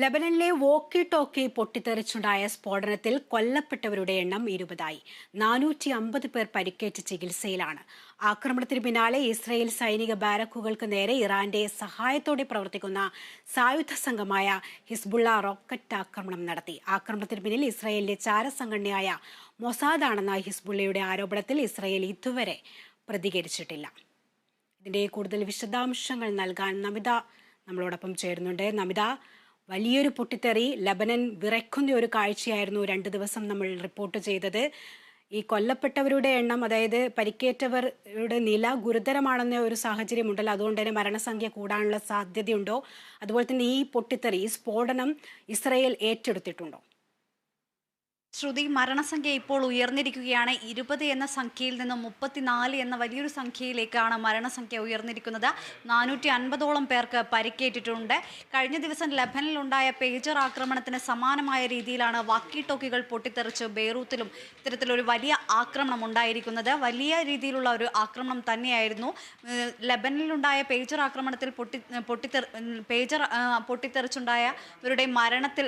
ലബനനിലെ walkie talkie പൊട്ടിത്തെറിച്ചുണ്ടായ സ്ഫോടനത്തിൽ കൊല്ലപ്പെട്ടവരുടെ എണ്ണം ഇരുപതായി. നാനൂറ്റി അമ്പത് പേർ പരിക്കേറ്റ് ചികിത്സയിലാണ്. ആക്രമണത്തിന് പിന്നാലെ ഇസ്രയേൽ സൈനിക ബാരക്കുകൾക്ക് നേരെ ഇറാന്റെ സഹായത്തോടെ പ്രവർത്തിക്കുന്ന സായുധ സംഘമായ ഹിസ്ബുള്ള റോക്കറ്റ് ആക്രമണം നടത്തി. ആക്രമണത്തിന് പിന്നിൽ ഇസ്രയേലിന്റെ ചാരസംഘടനയായ മൊസാദാണെന്ന ഹിസ്ബുള്ളയുടെ ആരോപണത്തിൽ ഇസ്രയേൽ ഇതുവരെ പ്രതികരിച്ചിട്ടില്ല. ഇതിന്റെ കൂടുതൽ വിശദാംശങ്ങൾ നൽകാൻ നമിത നമ്മളോടൊപ്പം ചേരുന്നുണ്ട്. നമിത വലിയൊരു പൊട്ടിത്തെറി ലബനൻ വിറയ്ക്കുന്ന ഒരു കാഴ്ചയായിരുന്നു രണ്ട് ദിവസം നമ്മൾ റിപ്പോർട്ട് ചെയ്തത്. ഈ കൊല്ലപ്പെട്ടവരുടെ എണ്ണം അതായത് പരിക്കേറ്റവരുടെ നില ഗുരുതരമാണെന്ന ഒരു സാഹചര്യമുണ്ടല്ലോ. അതുകൊണ്ട് തന്നെ മരണസംഖ്യ കൂടാനുള്ള സാധ്യതയുണ്ടോ? അതുപോലെ തന്നെ ഈ പൊട്ടിത്തെറി ഈ സ്ഫോടനം ഇസ്രയേൽ ഏറ്റെടുത്തിട്ടുണ്ടോ? ശ്രുതി മരണസംഖ്യ ഇപ്പോൾ ഉയർന്നിരിക്കുകയാണ്. ഇരുപത് എന്ന സംഖ്യയിൽ നിന്ന് മുപ്പത്തിനാല് എന്ന വലിയൊരു സംഖ്യയിലേക്കാണ് മരണസംഖ്യ ഉയർന്നിരിക്കുന്നത്. നാനൂറ്റി അൻപതോളം പേർക്ക് പരിക്കേറ്റിട്ടുണ്ട്. കഴിഞ്ഞ ദിവസം ലബനിലുണ്ടായ പേജർ ആക്രമണത്തിന് സമാനമായ രീതിയിലാണ് വാക്കി ടോക്കികൾ പൊട്ടിത്തെറിച്ച് ബെയ്റൂത്തിലും ഇത്തരത്തിലൊരു വലിയ ആക്രമണം ഉണ്ടായിരിക്കുന്നത്. വലിയ രീതിയിലുള്ള ഒരു ആക്രമണം തന്നെയായിരുന്നു. ലബനിലുണ്ടായ പേജർ ആക്രമണത്തിൽ പൊട്ടി പൊട്ടിത്തെറി പേജർ പൊട്ടിത്തെറിച്ചുണ്ടായ പൊട്ടിത്തെറിച്ചുണ്ടായവരുടെ മരണത്തിൽ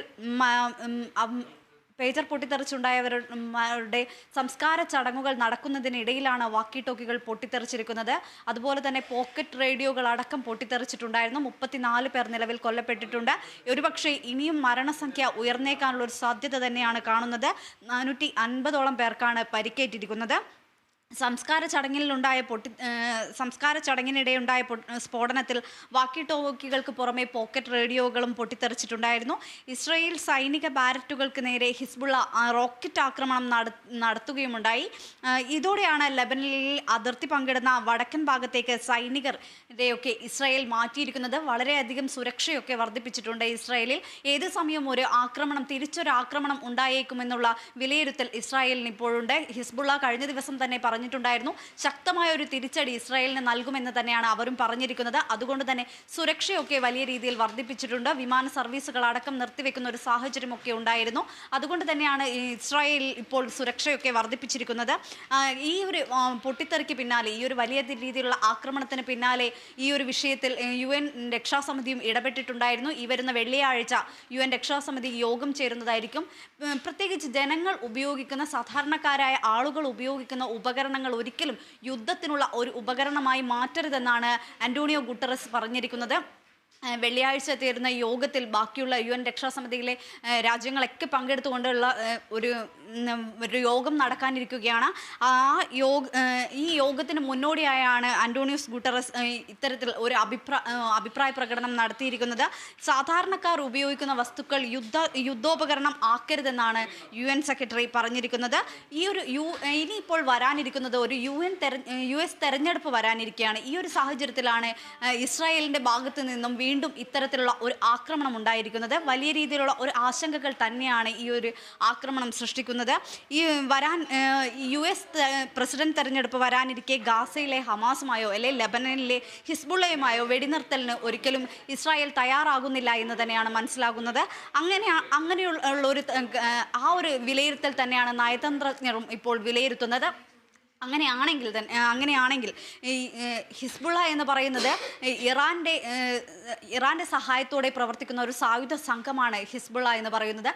പേജർ പൊട്ടിത്തെറിച്ചുണ്ടായവരുടെ സംസ്കാര ചടങ്ങുകൾ നടക്കുന്നതിനിടയിലാണ് വാക്കി ടോക്കികൾ പൊട്ടിത്തെറിച്ചിരിക്കുന്നത്. അതുപോലെ തന്നെ പോക്കറ്റ് റേഡിയോകൾ അടക്കം പൊട്ടിത്തെറിച്ചിട്ടുണ്ടായിരുന്നു. മുപ്പത്തിനാല് പേർ നിലവിൽ കൊല്ലപ്പെട്ടിട്ടുണ്ട്. ഒരുപക്ഷെ ഇനിയും മരണസംഖ്യ ഉയർന്നേക്കാനുള്ള ഒരു സാധ്യത തന്നെയാണ് കാണുന്നത്. നാനൂറ്റി അൻപതോളം പേർക്കാണ് പരിക്കേറ്റിരിക്കുന്നത്. സംസ്കാര ചടങ്ങിലുണ്ടായ പൊട്ടി സംസ്കാര ചടങ്ങിനിടെയുണ്ടായ സ്ഫോടനത്തിൽ വാക്കി ടോക്കികൾക്ക് പുറമെ പോക്കറ്റ് റേഡിയോകളും പൊട്ടിത്തെറിച്ചിട്ടുണ്ടായിരുന്നു. ഇസ്രയേൽ സൈനിക ബാരറ്റുകൾക്ക് നേരെ ഹിസ്ബുള്ള റോക്കറ്റ് ആക്രമണം നട- നടത്തുകയുമുണ്ടായി. ഇതോടെയാണ് ലബനനിൽ അതിർത്തി പങ്കിടുന്ന വടക്കൻ ഭാഗത്തേക്ക് സൈനികരുടെയൊക്കെ ഇസ്രായേൽ മാറ്റിയിരിക്കുന്നത്. വളരെയധികം സുരക്ഷയൊക്കെ വർദ്ധിപ്പിച്ചിട്ടുണ്ട് ഇസ്രായേലിൽ. ഏത് സമയവും ഒരു ആക്രമണം തിരിച്ചൊരു ആക്രമണം ഉണ്ടായേക്കുമെന്നുള്ള വിലയിരുത്തൽ ഇസ്രായേലിന് ഇപ്പോഴുണ്ട് ഹിസ്ബുള്ള കഴിഞ്ഞ ദിവസം തന്നെ പറഞ്ഞിട്ടുണ്ടായിരുന്നു. ശക്തമായ ഒരു തിരിച്ചടി ഇസ്രായേലിന് നൽകുമെന്ന് തന്നെയാണ് അവരും പറഞ്ഞിരിക്കുന്നത്. അതുകൊണ്ട് തന്നെ സുരക്ഷയൊക്കെ വലിയ രീതിയിൽ വർദ്ധിപ്പിച്ചിട്ടുണ്ട്. വിമാന സർവീസുകൾ അടക്കം നിർത്തിവെക്കുന്ന ഒരു സാഹചര്യമൊക്കെ ഉണ്ടായിരുന്നു. അതുകൊണ്ട് തന്നെയാണ് ഇസ്രായേൽ ഇപ്പോൾ സുരക്ഷയൊക്കെ വർദ്ധിപ്പിച്ചിരിക്കുന്നത്. ഈ ഒരു പൊട്ടിത്തെറിക്ക് പിന്നാലെ ഈ ഒരു വലിയ രീതിയിലുള്ള ആക്രമണത്തിന് പിന്നാലെ ഈ ഒരു വിഷയത്തിൽ യു എൻ രക്ഷാസമിതിയും ഇടപെട്ടിട്ടുണ്ടായിരുന്നു. ഈ വരുന്ന വെള്ളിയാഴ്ച യു എൻ രക്ഷാസമിതി യോഗം ചേരുന്നതായിരിക്കും. പ്രത്യേകിച്ച് ജനങ്ങൾ ഉപയോഗിക്കുന്ന സാധാരണക്കാരായ ആളുകൾ ഉപയോഗിക്കുന്ന ഉപകരണങ്ങൾ ഒരിക്കലും യുദ്ധത്തിനുള്ള ഒരു ഉപകരണമായി മാറ്റരുതെന്നാണ് അന്റോണിയോ ഗുട്ടറസ് പറഞ്ഞിരിക്കുന്നത്. വെള്ളിയാഴ്ച തീരുന്ന യോഗത്തിൽ ബാക്കിയുള്ള യു എൻ രക്ഷാസമിതിയിലെ രാജ്യങ്ങളൊക്കെ പങ്കെടുത്തുകൊണ്ടുള്ള ഒരു യോഗം നടക്കാനിരിക്കുകയാണ്. ആ യോഗ ഈ യോഗത്തിന് മുന്നോടിയായാണ് അന്റോണിയോസ് ഗുട്ടറസ് ഇത്തരത്തിൽ ഒരു അഭിപ്രായ അഭിപ്രായ പ്രകടനം നടത്തിയിരിക്കുന്നത്. സാധാരണക്കാർ ഉപയോഗിക്കുന്ന വസ്തുക്കൾ യുദ്ധ യുദ്ധോപകരണം ആക്കരുതെന്നാണ് യു എൻ സെക്രട്ടറി പറഞ്ഞിരിക്കുന്നത്. ഈ ഒരു യു ഇനിയിപ്പോൾ വരാനിരിക്കുന്നത് ഒരു യു എൻ തെരഞ്ഞ യു എസ് തെരഞ്ഞെടുപ്പ് വരാനിരിക്കുകയാണ്. ഈ ഒരു സാഹചര്യത്തിലാണ് ഇസ്രായേലിന്റെ ഭാഗത്ത് നിന്നും വീണ്ടും ഇത്തരത്തിലുള്ള ഒരു ആക്രമണം ഉണ്ടായിരിക്കുന്നത്. വലിയ രീതിയിലുള്ള ഒരു ആശങ്കകൾ തന്നെയാണ് ഈ ഒരു ആക്രമണം സൃഷ്ടിക്കുന്നത്. ഈ വരാൻ യു എസ് പ്രസിഡന്റ് തെരഞ്ഞെടുപ്പ് വരാനിരിക്കെ ഗാസയിലെ ഹമാസുമായോ അല്ലെങ്കിൽ ലെബനനിലെ ഹിസ്ബുള്ളയുമായോ വെടിനിർത്തലിന് ഒരിക്കലും ഇസ്രായേൽ തയ്യാറാകുന്നില്ല എന്ന് തന്നെയാണ് മനസ്സിലാകുന്നത്. അങ്ങനെ അങ്ങനെയുള്ള ഒരു ആ ഒരു വിലയിരുത്തൽ തന്നെയാണ് നയതന്ത്രജ്ഞരും ഇപ്പോൾ വിലയിരുത്തുന്നത്. അങ്ങനെയാണെങ്കിൽ തന്നെ അങ്ങനെയാണെങ്കിൽ ഈ ഹിസ്ബുള്ള എന്ന് പറയുന്നത് ഇറാന്റെ ഏഹ് ഇറാന്റെ സഹായത്തോടെ പ്രവർത്തിക്കുന്ന ഒരു സായുധ സംഘമാണ് ഹിസ്ബുള്ള എന്ന് പറയുന്നത്.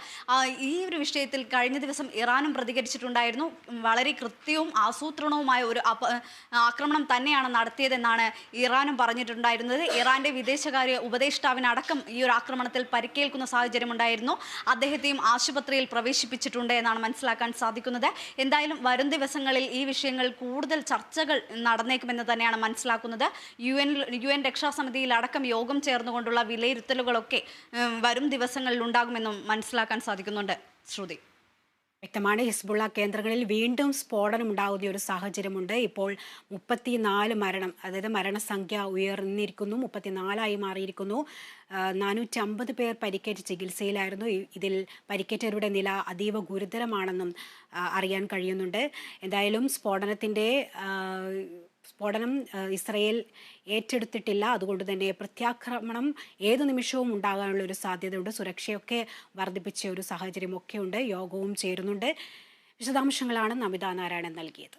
ഈ ഒരു വിഷയത്തിൽ കഴിഞ്ഞ ദിവസം ഇറാനും പ്രതികരിച്ചിട്ടുണ്ടായിരുന്നു. വളരെ കൃത്യവും ആസൂത്രണവുമായ ഒരു ആക്രമണം തന്നെയാണ് നടത്തിയതെന്നാണ് ഇറാനും പറഞ്ഞിട്ടുണ്ടായിരുന്നത്. ഇറാന്റെ വിദേശകാര്യ ഉപദേഷ്ടാവിനടക്കം ഈ ഒരു ആക്രമണത്തിൽ പരിക്കേൽക്കുന്ന സാഹചര്യമുണ്ടായിരുന്നു അദ്ദേഹത്തെയും ആശുപത്രിയിൽ പ്രവേശിപ്പിച്ചിട്ടുണ്ട് എന്നാണ് മനസ്സിലാക്കാൻ സാധിക്കുന്നത്. എന്തായാലും വരും ദിവസങ്ങളിൽ ഈ വിഷയങ്ങൾ കൂടുതൽ ചർച്ചകൾ നടന്നേക്കുമെന്ന് തന്നെയാണ് മനസ്സിലാക്കുന്നത്. യു എൻ യു എൻ യോഗം ചേർന്നുകൊണ്ടുള്ള വിലയിരുത്തലുകളൊക്കെ വരും ദിവസങ്ങളിൽ ഉണ്ടാകുമെന്നും മനസ്സിലാക്കാൻ സാധിക്കുന്നുണ്ട്. ശ്രുതി. വ്യക്തമാണ് ഹിസ്ബുള്ള കേന്ദ്രങ്ങളിൽ വീണ്ടും സ്ഫോടനം ഉണ്ടാകുന്ന ഒരു സാഹചര്യമുണ്ട്. ഇപ്പോൾ മുപ്പത്തിനാല് മരണം അതായത് മരണസംഖ്യ ഉയർന്നിരിക്കുന്നു മുപ്പത്തിനാലായി മാറിയിരിക്കുന്നു. നാനൂറ്റി അമ്പത് പേർ പരിക്കേറ്റ് ചികിത്സയിലായിരുന്നു. ഇതിൽ പരിക്കേറ്റവരുടെ നില അതീവ ഗുരുതരമാണെന്നും അറിയാൻ കഴിയുന്നുണ്ട്. എന്തായാലും സ്ഫോടനത്തിന്റെ സ്ഫോടനം ഇസ്രയേൽ ഏറ്റെടുത്തിട്ടില്ല. അതുകൊണ്ട് തന്നെ പ്രത്യാക്രമണം ഏത് നിമിഷവും ഉണ്ടാകാനുള്ള ഒരു സാധ്യതയുണ്ട്. സുരക്ഷയൊക്കെ വർദ്ധിപ്പിച്ച ഒരു സാഹചര്യമൊക്കെയുണ്ട്. യോഗവും ചേരുന്നുണ്ട്. വിശദാംശങ്ങളാണ് നമിത നാരായണൻ നൽകിയത്.